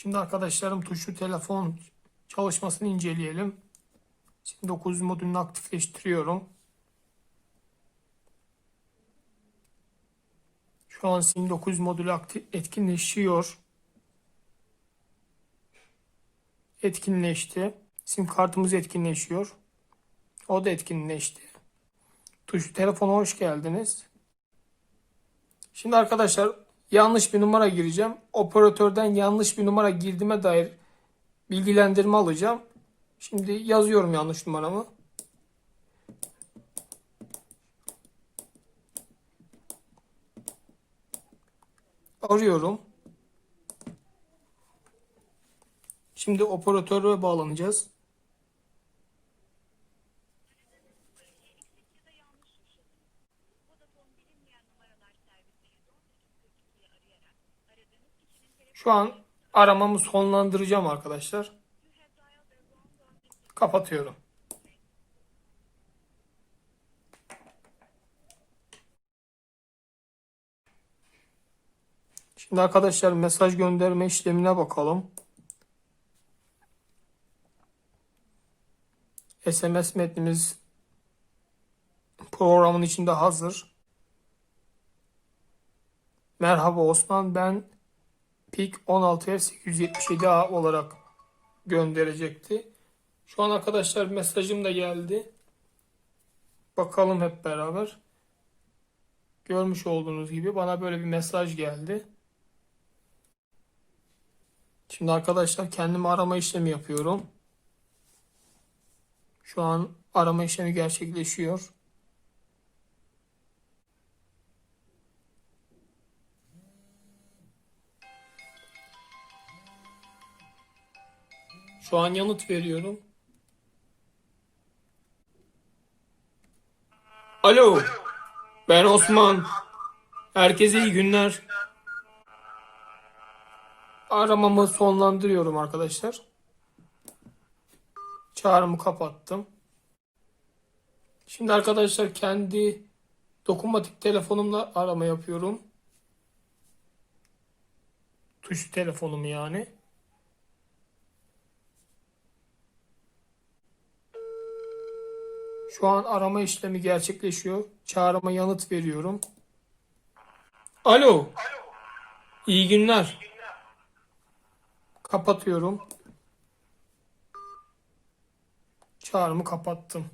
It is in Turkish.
Şimdi arkadaşlarım tuşlu telefon çalışmasını inceleyelim. Şimdi 9 modülünü aktifleştiriyorum. Şu an SIM 9 modülü etkinleşiyor. Etkinleşti. SIM kartımız etkinleşiyor. O da etkinleşti. Tuşlu telefona hoş geldiniz. Şimdi arkadaşlar yanlış bir numara gireceğim. Operatörden yanlış bir numara girdiğime dair bilgilendirme alacağım. Şimdi yazıyorum yanlış numaramı. Arıyorum. Şimdi operatöre bağlanacağız. Şu an aramamı sonlandıracağım arkadaşlar. Kapatıyorum. Şimdi arkadaşlar mesaj gönderme işlemine bakalım. SMS metnimiz programın içinde hazır. Merhaba Osman ben PIK 16F877A olarak gönderecekti. Şu an arkadaşlar mesajım da geldi. Bakalım hep beraber. Görmüş olduğunuz gibi bana böyle bir mesaj geldi. Şimdi arkadaşlar kendimi arama işlemi yapıyorum. Şu an arama işlemi gerçekleşiyor. Şu an yanıt veriyorum. Alo. Ben Osman. Herkese iyi günler. Aramamı sonlandırıyorum arkadaşlar. Çağrımı kapattım. Şimdi arkadaşlar kendi dokunmatik telefonumla arama yapıyorum. Tuş telefonum yani. Şu an arama işlemi gerçekleşiyor. Çağrıma yanıt veriyorum. Alo. İyi günler. Kapatıyorum. Çağrımı kapattım.